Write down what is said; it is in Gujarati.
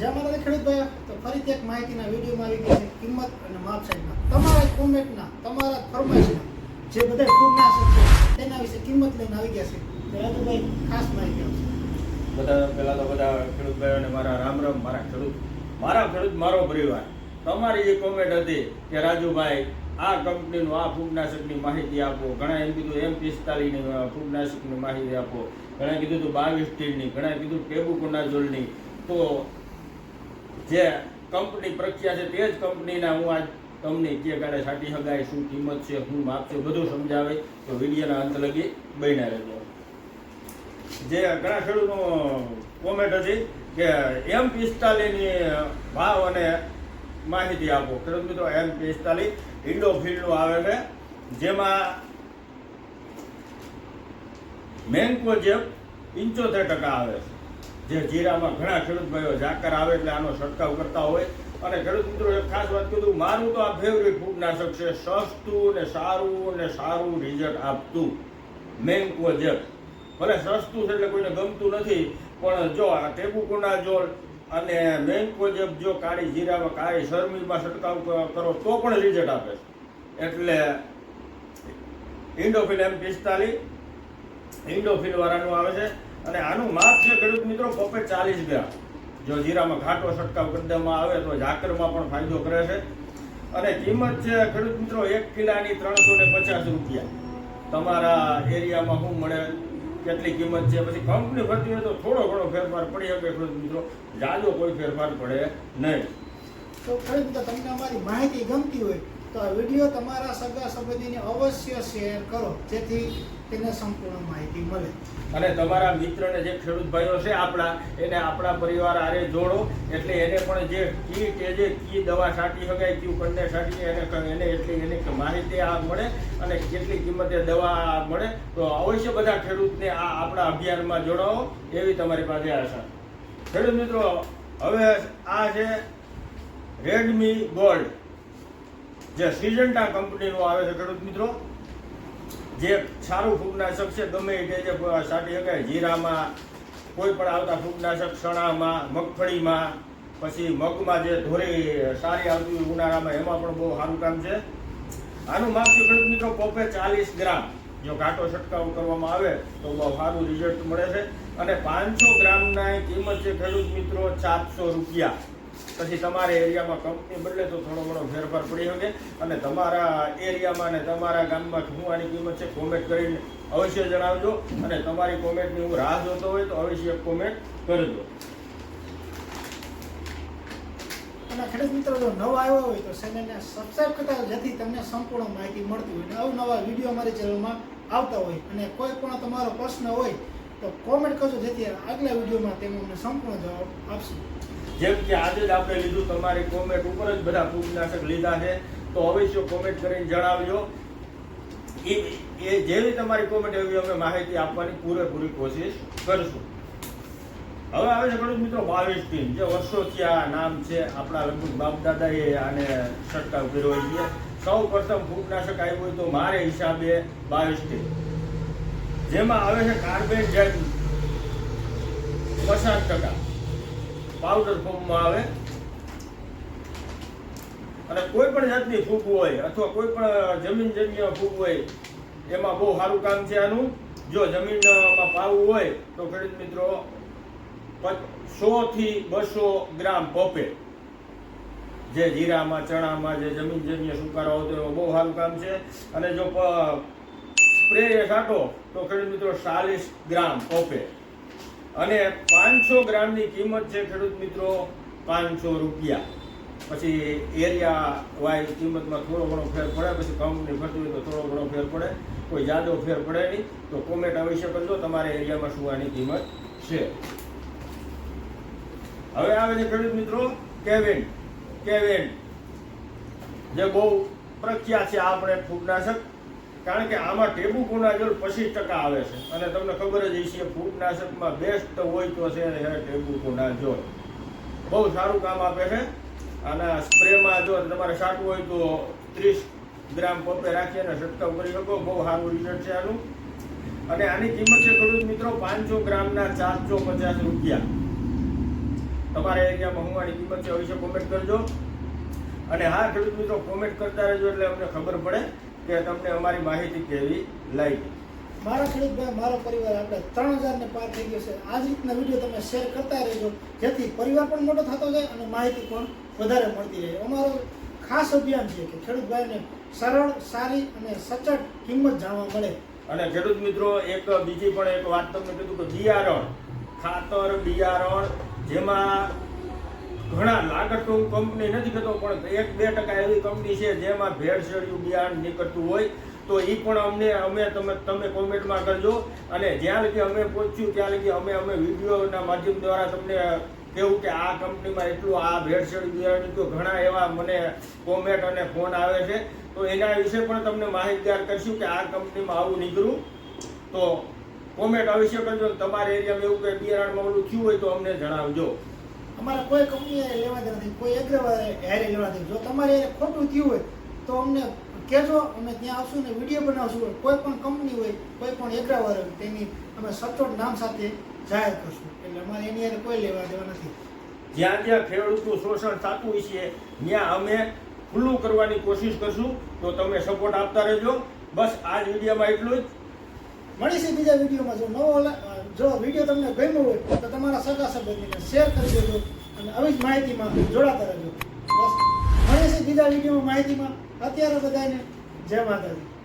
જ્યાં મારા ખેડૂત ભાઈ તો ફરીથી એક માહિતીના વિડીયોમાં આવી ગયા કિંમત અને માપ સાઈડના તમારા કોમેન્ટના, તમારા ફરમાઈશના, જે બધા ફૂગનાશક છે, તેના વિશે કિંમત લઈને આવી ગયા છે. તો રાજુભાઈ, ખાસ માહિતી આપશે. બધા, પહેલાં તો બધા ખેડૂત ભાઈઓને મારા રામ રામ, મારા ખેડૂત. મારા ખેડૂત, મારો પરિવાર. તમારી જે કોમેન્ટ હતી કે રાજુભાઈ, આ કંપનીનું, આ ફૂગનાશકની માહિતી આપો. ઘણા એમ કીધું, એમ પિસ્તાલીસની ફૂગનાશકની માહિતી આપો. ઘણા કીધું હતું બાવીસ સ્ટીલની ઘણા કીધું ટેબુકોનાઝોલની તો જે કંપની પ્રખ્યાત છે તે જ કંપનીના હું આજ તમને જે કાળે સાટી હગાય શું કિંમત છે શું માપ છે, બધું સમજાવે તો વિડીયોના અંત લગી બન્યા રહેજો. જે ઘણા ખેડૂતનો કોમેન્ટ હતી કે એમ પિસ્તાલીસની ભાવ અને માહિતી આપો. ખેડૂત મિત્રો, એમ પિસ્તાલીસ ઇન્ડોફિલનું આવે છે, જેમાં મેન્કો જેમ પંચોતેર ટકા આવે છે. જે જીરામાં ઘણા ખેડૂત ભાઈઓ ઝાકર આવે એટલે આનો છંટકાવ કરતા હોય. અને ખેડૂત મિત્રો, એક ખાસ વાત કીધું, મારું તો આ ફેવરિટ ફૂગનાશક છે. સસ્તું ને સારું ને સારું રિઝલ્ટ આપતું. મેન્કો જેપ ભલે સસ્તું છે એટલે કોઈને ગમતું નથી, પણ જો આ ટેબુકોનાઝોલ અને મેન્કો જેપ જો કાળી જીરામાં કાળી શરમીમાં છંટકાવ કરો, તો પણ રિઝલ્ટ આપે છે. એટલે ઇન્ડોફિલ એમ પિસ્તાલીસ ઇન્ડોફિલ વાળાનું આવે છે. અને આનું માપ છે, ખેડૂત મિત્રો પપ્પે ચાલીસ ગ્રામ. જો જીરામાં ઘાટો છંટકાવ કરી આવે, તો ઝાકરમાં પણ ફાયદો કરે છે. અને કિંમત છે, ખેડૂત મિત્રો, એક કિલાની ત્રણસો ને પચાસ રૂપિયા. તમારા એરિયામાં શું મળે, કેટલી કિંમત છે, પછી કંપની ફરતી હોય તો થોડો ઘણો ફેરફાર પડી શકે, ખેડૂત મિત્રો. જાજો કોઈ ફેરફાર પડે નહીં. તો ખેડૂત તમને અમારી માહિતી ગમતી હોય તો આ વીડિયો તમારા સગા સંબંધીને અવશ્ય શેર કરો, જેથી તેને સંપૂર્ણ માહિતી મળે. અને તમારા મિત્રને જે ખેડૂત ભાઈઓ છે આપણા, એને આપણા પરિવાર આરે જોડો, એટલે એને પણ જે કી કે જે કી દવા છાંટી શકાય, કયું કંડે છાંટી એને એને એટલી એને માહિતી આ મળે, અને કેટલી કિંમતે દવા મળે, તો અવશ્ય બધા ખેડૂતને આ આપણા અભિયાનમાં જોડાવો, એવી તમારી પાસે આશા. ખેડૂત મિત્રો, હવે આ છે રેડમી ગોલ્ડ. જે સિજન્ટા કંપનીનું આવે છે, ખેડૂત મિત્રો, જે સારું ફૂગનાશક છે, ગમે તે જે સાટી શકાય જીરામાં, કોઈ પણ આવતા ફૂગનાશક, ચણામાં, મગફળીમાં, પછી મગમાં જે ધોરી સારી આવતી હોય ઉનાળામાં, એમાં પણ બહુ સારું કામ છે. આનું માપ છે, ખેડૂત મિત્રો, પોપે ચાલીસ ગ્રામ. જો ઘાટો છંટકાવ કરવામાં આવે, તો બહુ સારું રિઝલ્ટ મળે છે. અને પાંચસો ગ્રામના કિંમત છે, ખેડૂત મિત્રો ચારસો રૂપિયા. પછી તમારા એરિયામાં કંપની બદલે તો થોડો ઘણો ફેરફાર પડી શકે. અને તમારા એરિયામાં અને તમારા ગામમાં શું આની કિંમત છે કોમેન્ટ કરીને અવશ્ય જણાવજો. અને તમારી કોમેન્ટની હું રાહ જોતો હોય તો અવશ્ય કોમેન્ટ કરજો. અને ખેડૂત મિત્રો, જો નવા આવ્યો હોય તો ચેનલને સબસ્ક્રાઈબ કરતા જેથી તમને સંપૂર્ણ માહિતી મળતી હોય. અને અવનવા વીડિયો અમારી ચેનલમાં આવતા હોય. અને કોઈ પણ તમારો પ્રશ્ન હોય તો કોમેન્ટ કરજો, જેથી આગલા વિડીયોમાં તેનો અમને સંપૂર્ણ જવાબ આપશું. જેમ કે આજે જ આપણે લીધું, તમારી કોમેન્ટ ઉપર જ બધા ફૂગનાશક લીધા છે. તો અવશ્ય કોમેન્ટ કરીને જણાવજો. એ એ જેવી તમારી કોમેન્ટ એવી અમે માહિતી આપવાની પૂરેપૂરી કોશિશ કરશું. હવે આવે છે ખેડૂત મિત્રો, બાવીસ ટીમ જે વર્ષોથી આ નામ છે, આપણા લગભગ બાપ દાદાએ આને છંટકાવ કર્યો છે. સૌ પ્રથમ ફૂગનાશક આવ્યું હોય તો મારે હિસાબે બાવીસ ટીમ જેમાં આવે છે કાર્બેટ જેટ પચાસ ટકા. પાવડર ફોર્મમાં આવે. અને કોઈ પણ જાતની ફૂગ હોય, અથવા કોઈ પણ જમીનજન્ય ફૂગ હોય, એમાં બહુ સારું કામ છે આનું. જો જમીનમાં પાવું હોય, તો ખેડૂત મિત્રો સો થી બસો ગ્રામ પોપે. જે જીરામાં, ચણામાં, જે જમીનજન્ય સુકારો હોતો એવો બહુ સારું કામ છે. અને જો સ્પ્રે છાંટો, તો ખેડૂત મિત્રો ચાલીસ ગ્રામ પોપે. અને પાંચસો ગ્રામની કિંમત છે ખેડૂત મિત્રો, પાંચસો રૂપિયા. પછી એરિયા વાઇઝ કિંમતમાં થોડો ઘણો ફેર પડે, પછી કંપની ફરતી હોય તો થોડો ઘણો ફેર પડે, કોઈ જાદો ફેર પડે નહીં. તો કોમેન્ટ અવશ્ય કરજો, તમારા એરિયામાં શું આની કિંમત છે. હવે આવે છે ખેડૂત મિત્રો, કેવિન. કેવિન. જે બહુ પ્રખ્યાત છે આપણે ફૂગનાશક કારણ કે આમાં ટેબુ કોનાજોલ પચીસ ટકા આવે છે. અને તમને ખબર જ હશે ફૂગનાશકમાં બેસ્ટ હોય તો છે ટેબુ કોનાજોલ બહુ સારું કામ આપે છે. અને સ્પ્રેમાં જો તમારે સાટવું હોય તો ત્રીસ ગ્રામ પપે રાખી અને છંટકાવ કરી શકો. બહુ સારું રિઝલ્ટ છે આનું. અને આની કિંમત છે ખેડૂત મિત્રો પાંચસો ગ્રામના ચારસો પચાસ રૂપિયા. તમારા એરિયામાં હું કિંમત છે અવશ્ય કોમેન્ટ કરજો. અને હા, ખેડૂત મિત્રો કોમેન્ટ કરતા રહેજો એટલે અમને ખબર પડે. કે તમને અમારી માહિતી કેવી લાગી? મારા ખેડૂતભાઈ મારો પરિવાર આપણે ત્રણ હજારને પાર થઈ ગયો છે. આ જ રીતના વીડિયો તમે શેર કરતા રહેજો જેથી પરિવાર પણ મોટો થતો જાય અને માહિતી પણ વધારે મળતી રહે. અમારો ખાસ અભિયાન છે કે ખેડૂતભાઈને સરળ સારી અને સચોટ કિંમત જાણવા મળે. અને ખેડૂત મિત્રો એક બીજી પણ એક વાત તમને કીધું કે બિયારણ ખાતર બિયારણ જેમાં ઘણા લાગત તો હું કંપની નથી કહેતો પણ એક બે ટકા એવી કંપની છે જેમાં ભેળસેળિયું બિયારણ નીકળતું હોય, તો એ પણ અમને, અમે તમે તમે કોમેન્ટમાં કરજો. અને જ્યાં લગી અમે પહોંચ્યું, ત્યાં લગી અમે અમે વિડીયોના માધ્યમ દ્વારા તમને કેવું કે આ કંપનીમાં એટલું આ ભેળસેળ બિયારણ નીકળ્યું. ઘણા એવા મને કોમેન્ટ અને ફોન આવે છે. તો એના વિશે પણ તમને માહિતગાર કરશું કે આ કંપનીમાં આવું નીકળ્યું. તો કોમેન્ટ અવશ્ય કરજો. તમારા એરિયામાં એવું કે બિયારણમાં ઓલું થયું હોય તો અમને જણાવજો. અમારે કોઈ કંપની લેવા દેવા નથી, કોઈ એગ્રવાળા હારે લેવા નથી. જો તમારે ખોટું થયું હોય, તો અમને કહેજો, અમે ત્યાં આવશું ને વીડિયો બનાવશું. કોઈ પણ કંપની હોય, કોઈ પણ એગ્રાવાળા હોય તેની અમે સચોટ નામ સાથે જાહેર કરશું. એટલે અમારે એની હારે કોઈ લેવા દેવા નથી. જ્યાં જ્યાં ખેડૂતનું શોષણ થતું હોય છે, ત્યાં અમે ખુલ્લું કરવાની કોશિશ કરશું. તો તમે સપોર્ટ આપતા રહેજો. બસ આ જ વિડીયોમાં એટલું જ. મળીશું બીજા વિડીયોમાં. જો નવો જો વીડિયો તમને ગમ્યો હોય, તો તમારા સગા સંબંધીને શેર કરી દેજો અને આવી જ માહિતીમાં જોડાતા રહેજો. બસ. મળીશું બીજા વિડીયોમાં માહિતીમાં. અત્યારે બધાને જય માતાજી.